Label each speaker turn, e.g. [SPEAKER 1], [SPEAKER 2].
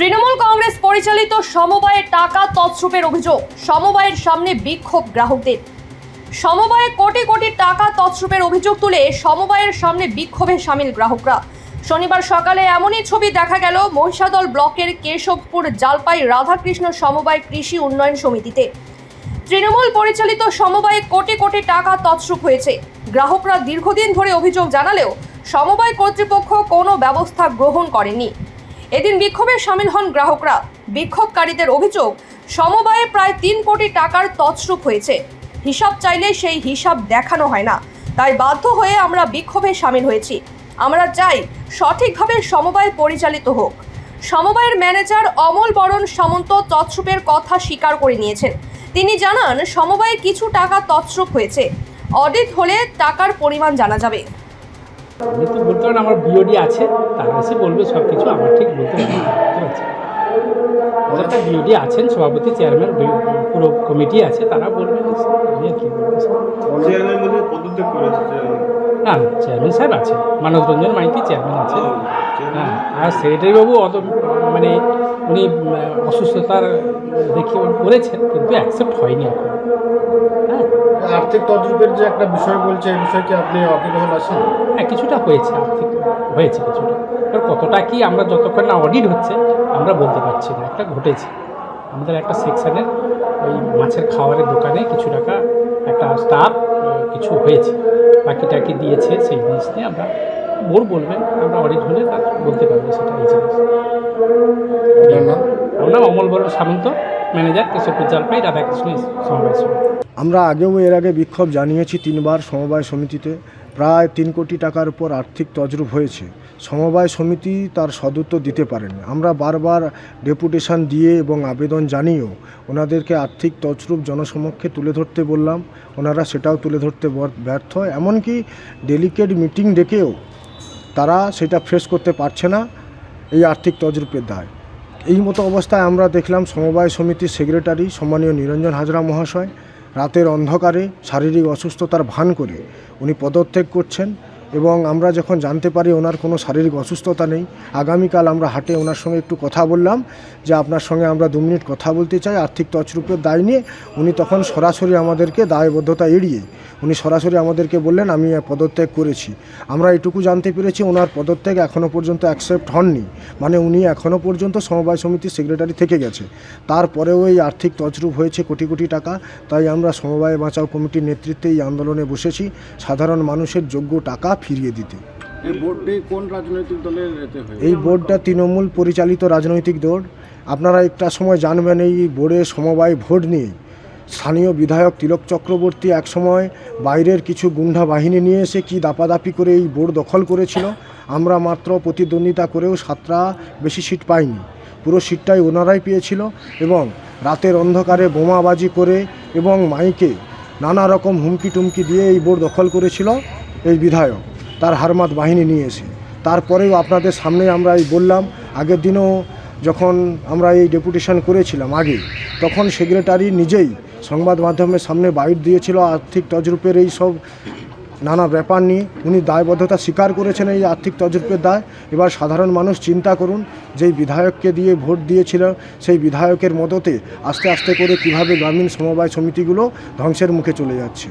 [SPEAKER 1] তৃণমূল কংগ্রেস পরিচালিত সমবায়ের টাকা তছরূপের অভিযোগ। সমবায়ের সামনে বিক্ষোভ গ্রাহকদের। সমবায়ে কোটি কোটি টাকা তছরূপের অভিযোগ তুলে সমবায়ের সামনে বিক্ষোভে সামিল গ্রাহকরা। শনিবার সকালে এমনই ছবি দেখা গেল মহিষাদল ব্লকের কেশবপুর জালপাই রাধাকৃষ্ণ সমবায় কৃষি উন্নয়ন সমিতিতে। তৃণমূল পরিচালিত সমবায়ে কোটি কোটি টাকা তছরূপ হয়েছে। গ্রাহকরা দীর্ঘদিন ধরে অভিযোগ জানালেও সমবায় কর্তৃপক্ষ কোনো ব্যবস্থা গ্রহণ করেনি। এদিন বিক্ষোভে সামিল হন গ্রাহকরা। বিক্ষোভকারীদের অভিযোগ, সমবায়ে প্রায় তিন কোটি টাকার তছরূপ হয়েছে। হিসাব চাইলে সেই হিসাব দেখানো হয় না। তাই বাধ্য হয়ে আমরা বিক্ষোভে সামিল হয়েছি। আমরা চাই সঠিকভাবে সমবায় পরিচালিত হোক। সমবায়ের ম্যানেজার অমল বরণ সামন্ত তছরূপের কথা স্বীকার করে নিয়েছেন। তিনি জানান, সমবায়ে কিছু টাকা তছরূপ হয়েছে। অডিট হলে টাকার পরিমাণ জানা যাবে।
[SPEAKER 2] আমি তো বলতে পারেন আমার বিওডি আছে তারা এসে বলবে সব কিছু আমার ঠিক বলতে বুঝতে ওদের একটা বিওডি আছেন সভাপতি চেয়ারম্যান পুরো কমিটি আছে তারা বলবেন আমি আর কি। না চেয়ারম্যান সাহেব আছে মানব রঞ্জন মাইতি চেয়ারম্যান আছে। হ্যাঁ আর সেক্রেটারি বাবু অত মানে উনি অসুস্থতার দেখে করেছেন কিন্তু অ্যাকসেপ্ট হয়নি এখন।
[SPEAKER 3] আর্থিক তদ্রূপের যে একটা বিষয় বলছে এই বিষয়ে কি আপনি অকিলহল আছেন?
[SPEAKER 2] হ্যাঁ কিছুটা হয়েছে আর্থিক হয়েছে কিছুটা। এবার কতটা কি আমরা যতক্ষণ না অডিট হচ্ছে আমরা বলতে পারছি না। একটা ঘটেছে। আমাদের একটা সেকশনের ওই মাছের খাবারের দোকানে কিছু টাকা একটা স্টাফ কিছু হয়েছে। বাকিটা কি দিয়েছে সেই জিনিস নিয়ে আমরা বোর্ড বলবেন আমরা অডিট হলে তার বলতে পারব সেটা এই জিনিস।
[SPEAKER 3] আপনার নাম?
[SPEAKER 2] আমরা অমল বড় সামন্ত। ম্যানেজার কেশবপুর জলপাই রাধাকৃষ্ণ সমবায় সমিতি।
[SPEAKER 4] আমরা আগেও এর আগে বিক্ষোভ জানিয়েছি তিনবার সমবায় সমিতিতে। প্রায় তিন কোটি টাকার উপর আর্থিক তজরুপ হয়েছে। সমবায় সমিতি তার সদুত্তর দিতে পারেনি। আমরা বারবার ডেপুটেশন দিয়ে এবং আবেদন জানিয়েও ওনাদেরকে আর্থিক তছরূপ জনসমক্ষে তুলে ধরতে বললাম। ওনারা সেটাও তুলে ধরতে ব্যর্থ। এমনকি ডেলিকেট মিটিং ডেকেও তারা সেটা ফেস করতে পারছে না এই আর্থিক তজরুপের দায়। এই মতো অবস্থায় আমরা দেখলাম সমবায় সমিতির সেক্রেটারি সম্মানীয় নিরঞ্জন হাজরা মহাশয় রাতের অন্ধকারে শারীরিক অসুস্থতার ভান করে উনি পদত্যাগ করছেন। এবং আমরা যখন জানতে পারি ওনার কোনো শারীরিক অসুস্থতা নেই, আগামীকাল আমরা হাটে ওনার সঙ্গে একটু কথা বললাম যে আপনার সঙ্গে আমরা দু মিনিট কথা বলতে চাই, আর্থিক তছরূপের দায় নিয়ে। উনি তখন সরাসরি আমাদেরকে দায়বদ্ধতা এড়িয়ে, উনি সরাসরি আমাদেরকে বললেন, আমি পদত্যাগ করেছি। আমরা এটুকু জানতে পেরেছি ওনার পদত্যাগ এখনও পর্যন্ত অ্যাকসেপ্ট হননি। মানে উনি এখনও পর্যন্ত সমবায় সমিতির সেক্রেটারি থেকে গেছে। তারপরেও এই আর্থিক তছরূপ হয়েছে কোটি কোটি টাকা। তাই আমরা সমবায় বাঁচাও কমিটির নেতৃত্বে এই আন্দোলনে বসেছি। সাধারণ মানুষের যোগ্য টাকা ফিরিয়ে দিতে। এই বোর্ডটি তৃণমূল পরিচালিত রাজনৈতিক দল। আপনারা একটা সময় জানবেন এই বোর্ডে সমবায় ভোট নিয়ে স্থানীয় বিধায়ক তিলক চক্রবর্তী একসময় বাইরের কিছু গুন্ডা বাহিনী নিয়ে এসে কি দাপাদাপি করে এই বোর্ড দখল করেছিল। আমরা মাত্র প্রতিদ্বন্দ্বিতা করেও সাতটা বেশি সিট পাইনি। পুরো সিটটাই ওনারাই পেয়েছিল এবং রাতের অন্ধকারে বোমাবাজি করে এবং মাইকে নানা রকম হুমকি টুমকি দিয়ে এই বোর্ড দখল করেছিল এই বিধায়ক। তার হারমাত বাহিনী নিয়ে এসে। তারপরেও আপনাদের সামনে আমরা এই বললাম, আগের দিনও যখন আমরা এই ডেপুটেশন করেছিলাম আগে, তখন সেক্রেটারি নিজেই সংবাদ মাধ্যমের সামনে বাইট দিয়েছিল আর্থিক তজরূপের এই সব নানা ব্যাপার নিয়ে। উনি দায়বদ্ধতা স্বীকার করেছেন এই আর্থিক তজরূপের দায়। এবার সাধারণ মানুষ চিন্তা করুন, যেই বিধায়ককে দিয়ে ভোট দিয়েছিল, সেই বিধায়কের মদতে আস্তে আস্তে করে কীভাবে গ্রামীণ সমবায় সমিতিগুলো ধ্বংসের মুখে চলে যাচ্ছে।